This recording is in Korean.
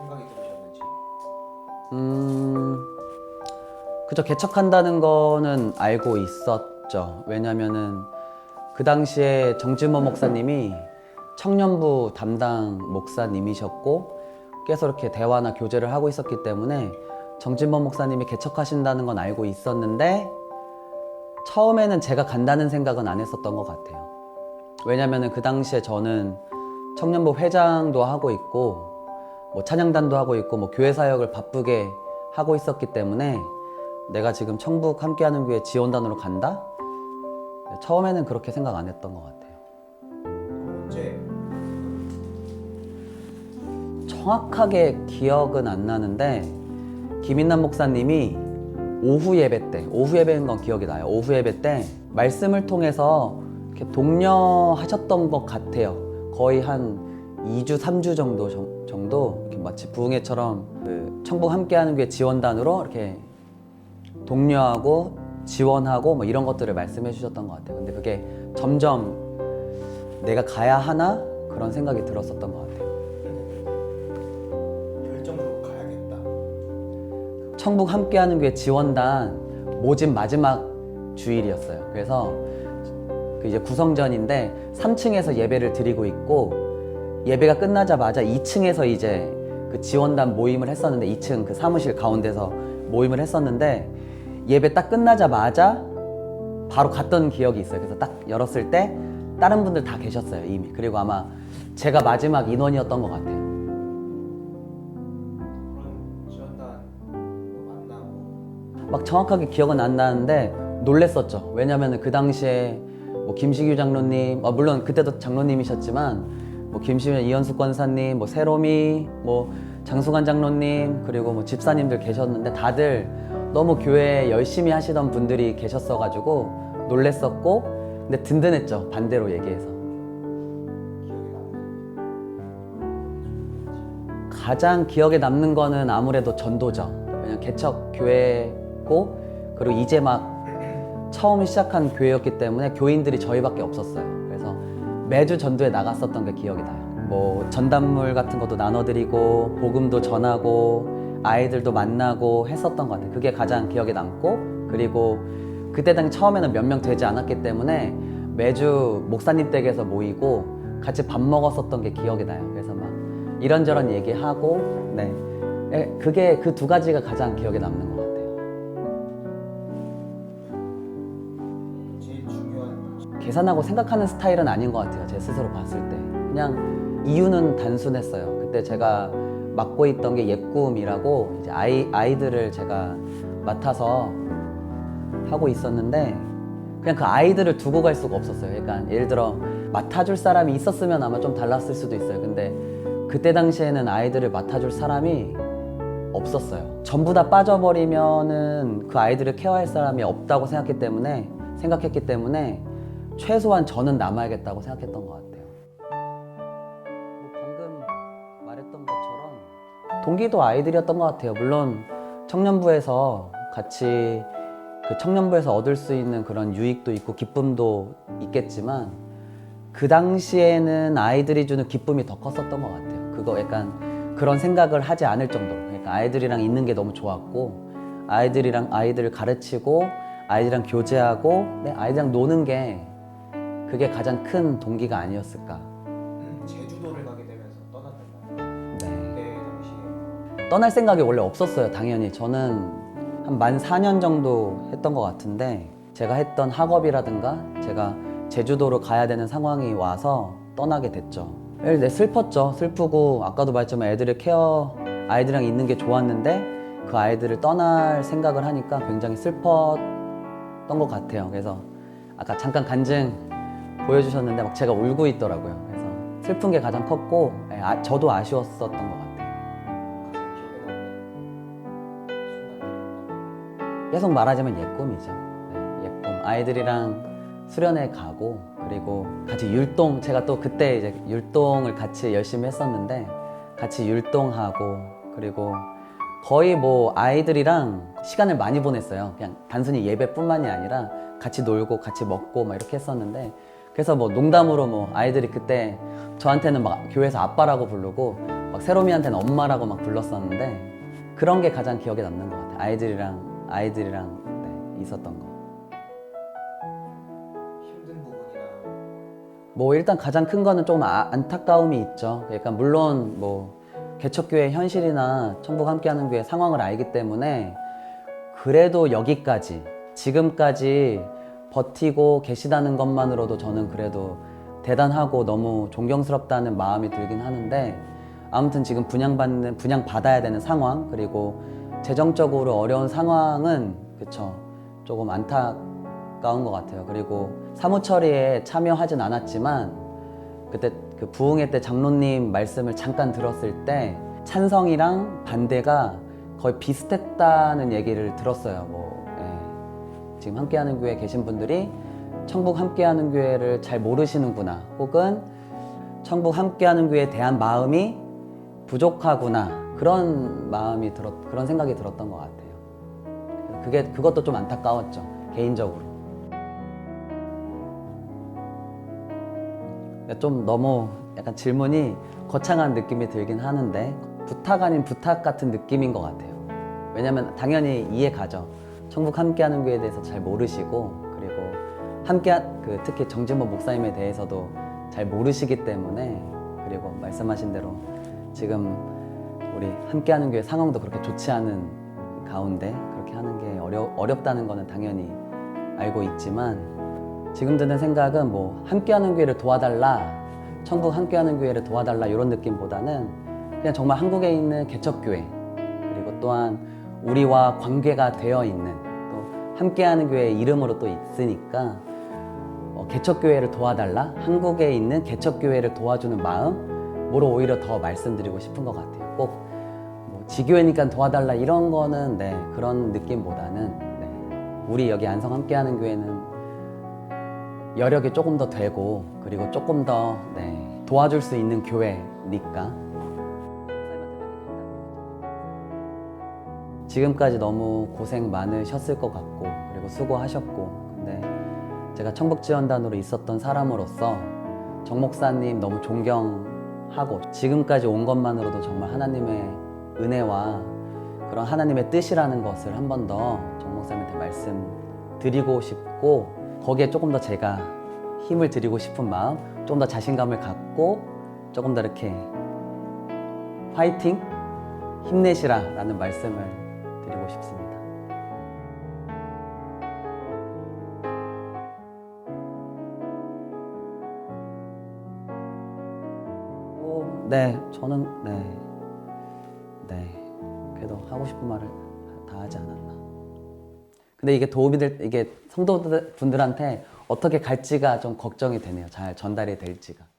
생각이 들으셨는지. 음, 그저 개척한다는 거는 알고 있었죠. 왜냐면은 그 당시에 정진모 목사님이 청년부 담당 목사님이셨고 계속 이렇게 대화나 교제를 하고 있었기 때문에 정진모 목사님이 개척하신다는 건 알고 있었는데 처음에는 제가 간다는 생각은 안 했었던 것 같아요. 왜냐면은 그 당시에 저는 청년부 회장도 하고 있고 뭐 찬양단도 하고 있고 뭐 교회 사역을 바쁘게 하고 있었기 때문에 내가 지금 청북 함께하는 교회 지원단으로 간다? 처음에는 그렇게 생각 안 했던 것 같아요. 언제 정확하게 기억은 안 나는데 김인남 목사님이 오후 예배 때 오후 예배인 건 기억이 나요. 오후 예배 때 말씀을 통해서 이렇게 독려하셨던 것 같아요. 거의 한 2주, 3주 정도 정- 정도 이렇게 마치 부흥회처럼 그 청북 함께하는 교회 지원단으로 이렇게 독려하고 지원하고 뭐 이런 것들을 말씀해 주셨던 것 같아요. 근데 그게 점점 내가 가야 하나 그런 생각이 들었었던 것 같아요. 결정적으로 가야겠다. 청북 함께하는 교회 지원단 모집 마지막 주일이었어요. 그래서 그 이제 구성전인데 3층에서 예배를 드리고 있고 예배가 끝나자마자 2층에서 이제 그 지원단 모임을 했었는데 2층 그 사무실 가운데서 모임을 했었는데 예배 딱 끝나자마자 바로 갔던 기억이 있어요. 그래서 딱 열었을 때 다른 분들 다 계셨어요 이미. 그리고 아마 제가 마지막 인원이었던 것 같아요. 막 정확하게 기억은 안 나는데 놀랬었죠. 왜냐면은 그 당시에 뭐 김시규 장로님, 아, 물론 그때도 장로님이셨지만 뭐 김시규 이현숙 권사님, 뭐 세롬이, 뭐 장수관 장로님 그리고 뭐 집사님들 계셨는데 다들 너무 교회 열심히 하시던 분들이 계셨어가지고 놀랬었고 근데 든든했죠. 반대로 얘기해서. 가장 기억에 남는 거는 아무래도 전도죠. 왜냐면 개척 교회고 그리고 이제 막 처음 시작한 교회였기 때문에 교인들이 저희밖에 없었어요. 그래서 매주 전도에 나갔었던 게 기억이 나요. 뭐 전단물 같은 것도 나눠드리고 복음도 전하고 아이들도 만나고 했었던 것 같아요. 그게 가장 기억에 남고 그리고 그때 당시 처음에는 몇 명 되지 않았기 때문에 매주 목사님 댁에서 모이고 같이 밥 먹었었던 게 기억이 나요. 그래서 막 이런저런 얘기하고 네 예, 그게 그 두 가지가 가장 기억에 남는 것 같아요. 계산하고 생각하는 스타일은 아닌 것 같아요. 제 스스로 봤을 때 그냥 이유는 단순했어요. 그때 제가 맡고 있던 게 예꿈이라고 이제 아이 아이들을 제가 맡아서 하고 있었는데 그냥 그 아이들을 두고 갈 수가 없었어요. 그러니까 예를 들어 맡아줄 사람이 있었으면 아마 좀 달랐을 수도 있어요. 근데 그때 당시에는 아이들을 맡아줄 사람이 없었어요. 전부 다 빠져버리면은 그 아이들을 케어할 사람이 없다고 생각했기 때문에 생각했기 때문에 최소한 저는 남아야겠다고 생각했던 것 같아요. 뭐 방금 말했던 것처럼 동기도 아이들이었던 것 같아요. 물론 청년부에서 같이 그 청년부에서 얻을 수 있는 그런 유익도 있고 기쁨도 있겠지만 그 당시에는 아이들이 주는 기쁨이 더 컸었던 것 같아요. 그거 약간 그런 생각을 하지 않을 정도로. 그러니까 아이들이랑 있는 게 너무 좋았고 아이들이랑 아이들을 가르치고 아이들이랑 교제하고 네, 아이들이랑 노는 게 그게 가장 큰 동기가 아니었을까. 음, 제주도를 가게 되면서 말이에요. 네. 그때 당시에 떠날 생각이 원래 없었어요. 당연히 저는 한 만 4년 정도 했던 것 같은데 제가 했던 학업이라든가 제가 제주도로 가야 되는 상황이 와서 떠나게 됐죠. 네, 슬펐죠. 슬프고 아까도 말했지만 애들을 케어 아이들이랑 있는 게 좋았는데 그 아이들을 떠날 생각을 하니까 굉장히 슬펐던 것 같아요. 그래서 아까 잠깐 간증 보여주셨는데 막 제가 울고 있더라고요. 그래서 슬픈 게 가장 컸고 예, 아, 저도 아쉬웠었던 것 같아요. 계속 말하자면 예꿈이죠. 네, 예꿈. 아이들이랑 수련회 가고 그리고 같이 율동 제가 또 그때 이제 율동을 같이 열심히 했었는데 같이 율동하고 그리고 거의 뭐 아이들이랑 시간을 많이 보냈어요. 그냥 단순히 예배뿐만이 아니라 같이 놀고 같이 먹고 막 이렇게 했었는데 그래서 뭐 농담으로 뭐 아이들이 그때 저한테는 막 교회에서 아빠라고 부르고 막 세롬이한테는 엄마라고 막 불렀었는데 그런 게 가장 기억에 남는 것 같아요. 아이들이랑 아이들이랑 네, 있었던 거. 힘든 부분이나 뭐 일단 가장 큰 거는 조금 아- 안타까움이 있죠. 그러니까 물론 뭐 개척교회 현실이나 천국 함께하는 교회 상황을 알기 때문에 그래도 여기까지 지금까지 버티고 계시다는 것만으로도 저는 그래도 대단하고 너무 존경스럽다는 마음이 들긴 하는데 아무튼 지금 분양받는 분양 받아야 되는 상황 그리고 재정적으로 어려운 상황은 그쵸 조금 안타까운 것 같아요. 그리고 사무 처리에 참여하진 않았지만 그때 그 부흥회 때 장로님 말씀을 잠깐 들었을 때 찬성이랑 반대가 거의 비슷했다는 얘기를 들었어요. 뭐 예. 지금 함께하는 교회 계신 분들이 천국 함께하는 교회를 잘 모르시는구나, 혹은 천국 함께하는 교회에 대한 마음이 부족하구나 그런 마음이 들었 그런 생각이 들었던 것 같아요. 그게 그것도 좀 안타까웠죠 개인적으로. 좀 너무 약간 질문이 거창한 느낌이 들긴 하는데 부탁 아닌 부탁 같은 느낌인 것 같아요. 왜냐면 당연히 이해 가죠. 천국 함께하는 교회에 대해서 잘 모르시고 그리고 함께 그 특히 정진모 목사님에 대해서도 잘 모르시기 때문에 그리고 말씀하신 대로 지금 우리 함께하는 교회 상황도 그렇게 좋지 않은 가운데 그렇게 하는 게 어려, 어렵다는 거는 당연히 알고 있지만 지금 드는 생각은 뭐 함께하는 교회를 도와달라 천국 함께하는 교회를 도와달라 이런 느낌보다는 그냥 정말 한국에 있는 개척교회 그리고 또한 우리와 관계가 되어 있는 또 함께하는 교회 이름으로 또 있으니까 어, 개척교회를 도와달라 한국에 있는 개척교회를 도와주는 마음으로 오히려 더 말씀드리고 싶은 것 같아요. 꼭 뭐 지교회니까 도와달라 이런 거는 네 그런 느낌보다는 네, 우리 여기 안성 함께하는 교회는 여력이 조금 더 되고 그리고 조금 더 네, 도와줄 수 있는 교회니까 지금까지 너무 고생 많으셨을 것 같고 그리고 수고하셨고 근데 제가 청북지원단으로 있었던 사람으로서 정 목사님 너무 존경하고 지금까지 온 것만으로도 정말 하나님의 은혜와 그런 하나님의 뜻이라는 것을 한 번 더 정 목사님한테 말씀드리고 싶고 거기에 조금 더 제가 힘을 드리고 싶은 마음, 좀더 자신감을 갖고 조금 더 이렇게 화이팅, 힘내시라라는 말씀을 싶습니다. 오, 네, 저는 네, 네, 그래도 하고 싶은 말을 다 하지 않았나. 근데 이게 도움이 될 이게 성도분들한테 어떻게 갈지가 좀 걱정이 되네요. 잘 전달이 될지가.